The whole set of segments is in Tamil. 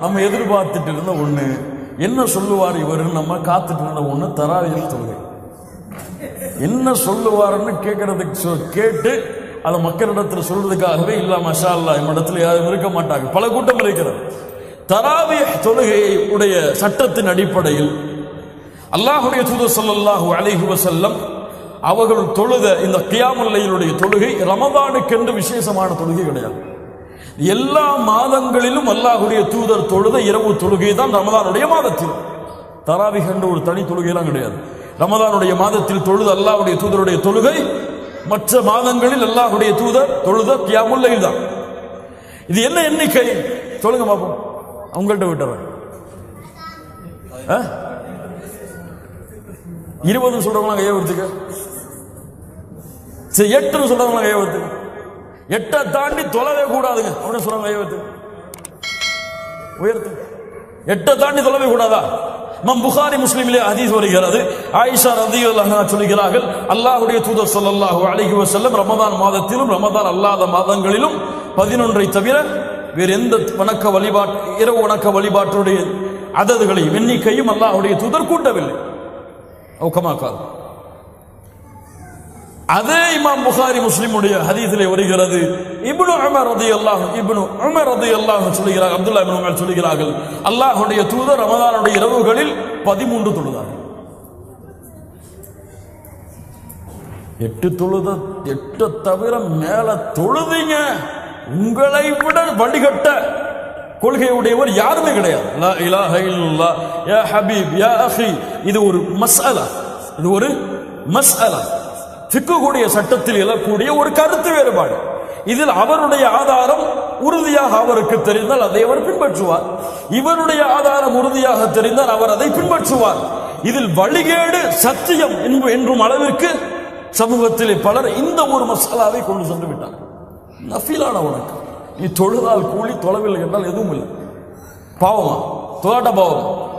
நம்ம எதிர்பார்த்துட்டு இருந்த ஒண்ணு. என்ன சொல்லுவார் இவருன்னு நம்ம காத்துட்டு இருந்த ஒண்ணு தராவியல் தொழுகை என்ன சொல்லுவாருன்னு கேட்கறதுக்கு சொ- கேட்டு அதை மக்களிடத்தில் சொல்றதுக்காகவே இல்ல மஷா அல்லா இடத்துல யாரும் இருக்க மாட்டாங்க. பல கூட்டம் இருக்கிறது. தராவிய தொழுகையை உடைய சட்டத்தின் அடிப்படையில் அல்லாஹுடைய தூது ஸல்லல்லாஹு அலைஹி வசல்லம் அவர்கள் தொழுத இந்த கியாமல்லையினுடைய தொழுகை ரமதானுக்கென்று விசேஷமான தொழுகை கிடையாது. எல்லா மாதங்களிலும் அல்லாஹுடைய தூதர் தொழுத இரவு தொழுகை தான் ரமதானுடைய மாதத்தில். தராவிக என்ற ஒரு தனி தொழுகையெல்லாம் கிடையாது. ரமதானுடைய மாதத்தில் தொழுது அல்லாஹுடைய தூதருடைய தொழுகை மற்ற மாதங்களில் அல்லாஹ்வுடைய தூதர் தொழுத கியாமுல்லையில் தான். இது என்ன எண்ணிக்கை? சொல்லுங்க பாப்போம். உங்கள்கிட்ட விட்டுறேன் ஆ? இருபது சொல்றவங்க கையை வச்சுக்க சரி எட்டுன்னு சொல்றவங்க கையை வச்சுக்க எட்டை தாண்டி தொலவே கூடாதுங்க. அப்படின்னு சொல்றாங்க ஐயத்து உயர்த்து. எட்டை தாண்டி தொலவே கூடாதா? நம் புகாரி முஸ்லீமிலே அதீஸ் வருகிறது. ஆயிஷா ரதியுல்லாஹா சொல்கிறார்கள் அல்லாஹ்வுடைய தூதர் சொல்லல்லாஹு அழகி வசல்லம் ரமதான் மாதத்திலும் ரமதான் அல்லாத மாதங்களிலும் பதினொன்றை தவிர வேறு எந்த வணக்க வழிபாட்டு இரவு வணக்க வழிபாட்டுடைய அததுகளையும் எண்ணிக்கையும் அல்லாஹுடைய தூதர் கூட்டவில்லை. ஒக்கமாக்காது அதே இமாம் புகாரி முஸ்லிமுடைய ஹதீஸிலே வருகிறது. இப்னு உமர் ரலியல்லாஹு இப்னு உமர் ரலியல்லாஹு சொல்கிறார் அப்துல்லா இப்னு உமர் சொல்கிறார்கள் அல்லாஹுடைய தூதர் ரமதானுடைய இரவுகளில் 13 தொழுதார்கள் எட்டு தொழுத? எட்டு தவிர மேல தொழுதீங்க. உங்களை விட வழிகட்ட கொள்கையுடையவர் யாருமே கிடையாது. லா இலாஹ இல்லல்லாஹ் யா ஹபீப் யா அஹி. இது ஒரு மசாலா இது ஒரு மசாலா ஃபிக்குடைய சட்டத்தில் எழக்கூடிய ஒரு கருத்து வேறுபாடு. இதில் அவருடைய ஆதாரம் உறுதியாக அவருக்கு தெரிந்தால் அதை அவர் பின்பற்றுவார். இவருடைய ஆதாரம் உறுதியாக தெரிந்தால் அவர் அதை பின்பற்றுவார். இதில் வழிகேடு சத்தியம் என்ப- என்றும் அளவிற்கு சமூகத்திலே பலர் இந்த ஒரு மசாலாவை கொண்டு சென்று விட்டார். நஃபீலான உனக்கு நீ தொழுதால் கூலி தொலைவில் என்றால் எதுவும் இல்லை. பாவமா? தொலாட்ட பாவம்?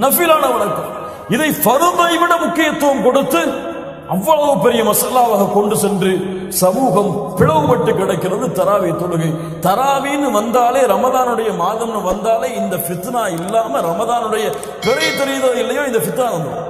நஃபீலான வணக்கம். இதை ஃபர்தை விட முக்கியத்துவம் கொடுத்து அவ்வளவு பெரிய மசாலாவாக கொண்டு சென்று சமூகம் பிளவுபட்டு கிடக்கிறது தராவி தொழுகை. தராவின்னு வந்தாலே ரமதானுடைய மாதம்னு வந்தாலே இந்த ஃபித்னா இல்லாமல் ரமதானுடைய பெரிய தெரியுதோ இல்லையோ இந்த ஃபித்னா வந்துடும்.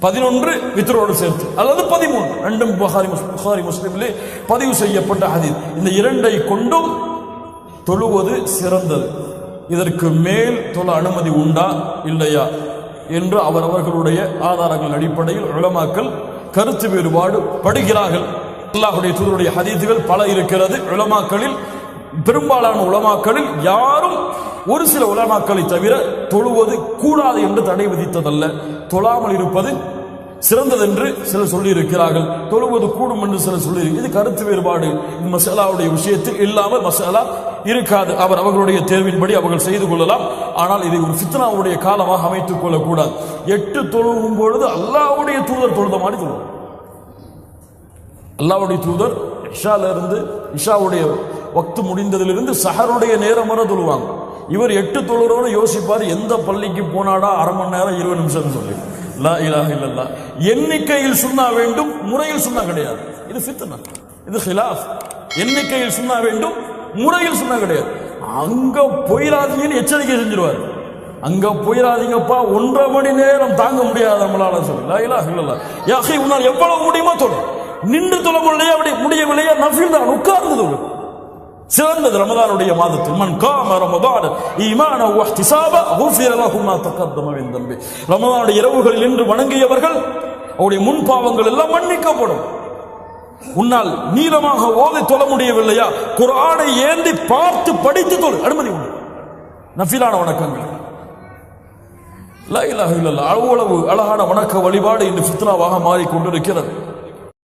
பதினொன்று வித்ரோடு சேர்த்து அல்லது பதிமூன்று. ரெண்டும் புகாரி புகாரி முஸ்லீம்லே பதிவு செய்யப்பட்ட ஹதீஸ். இந்த இரண்டை கொண்டும் தொழுவது சிறந்தது. இதற்கு மேல் தொழ அனுமதி உண்டா? இல்லையா? என்று அவரவர்களுடைய ஆதாரங்கள் அடிப்படையில் உலமாக்கள் கருத்து வேறுபாடு படுகிறார்கள். அல்லாஹுடைய தூதருடைய ஹதீதுகள் பல இருக்கிறது. உளமாக்களில் பெரும்பாலான உளமாக்களில் யாரும் ஒரு சில உலமாக்களை தவிர தொழுவது கூடாது என்று தடை விதித்ததல்ல. தொழாமல் இருப்பது சிறந்தது என்று சிலர் சொல்லி இருக்கிறார்கள் தொழுவது கூடும் என்று சிலர் சொல்லி இது கருத்து வேறுபாடு. மசாலாவுடைய விஷயத்தில் இல்லாமல் மசாலா இருக்காது. அவர் அவர்களுடைய தேர்வின்படி அவர்கள் செய்து கொள்ளலாம். ஆனால் இதை ஒரு ஃபித்னாவுடைய காலமாக அமைத்துக் கொள்ளக்கூடாது. எட்டு தொழுவும் பொழுது அல்லாவுடைய தூதர் தொழுத மாதிரி தொழுவோம் அல்லாவுடைய தூதர் இஷால இருந்து இஷாவுடைய வக்து முடிந்ததிலிருந்து சஹருடைய நேரம் வர தொழுவாங்க. இவர் எட்டு தொழுறோன்னு யோசிப்பார் எந்த பள்ளிக்கு போனாடா அரை மணி நேரம் இருபது நிமிஷம்னு சொல்லி. லா இலாக இல்லல்லா. எண்ணிக்கையில் சுண்ணா வேண்டும் முறையில் சுண்ணா கிடையாது. இது ஃபித்னா. இது ஹிலாஃப். எண்ணிக்கையில் சுண்ணா வேண்டும் முறையில் சுண்ணா கிடையாது. அங்க போயிடாதீங்கன்னு எச்சரிக்கை செஞ்சிருவார். அங்க போயிடாதீங்கப்பா ஒன்றரை மணி நேரம் தாங்க முடியாது நம்மளால சொல்லி. லா இலாக இல்லல்லா. யாஹி உன்னால் எவ்வளவு முடியுமோ தொழில் நின்று தொழ முடியலையா அப்படி முடியவில்லையா? நஃபில் தான் உட்கார்ந்து தொழில் சிறந்தது ரமதானுடைய மாதத்தில். மன் காம ரமதான் ஈமான வஹ்திசாப குஃபிர லஹு மா தகத்தம மின் தம்பி. ரமதானுடைய இரவுகளில் இன்று வணங்கியவர்கள் அவருடைய முன் பாவங்கள் எல்லாம் மன்னிக்கப்படும். உன்னால் நீளமாக ஓதி தொழ முடியவில்லையா? குரானை ஏந்தி பார்த்து படித்து தொழு. அனுமதி உண்டு. நஃபிலான வணக்கங்கள். லைலாக இல்லல்ல அவ்வளவு அழகான வணக்க வழிபாடு இன்று ஃபித்னாவாக மாறிக்கொண்டிருக்கிறது.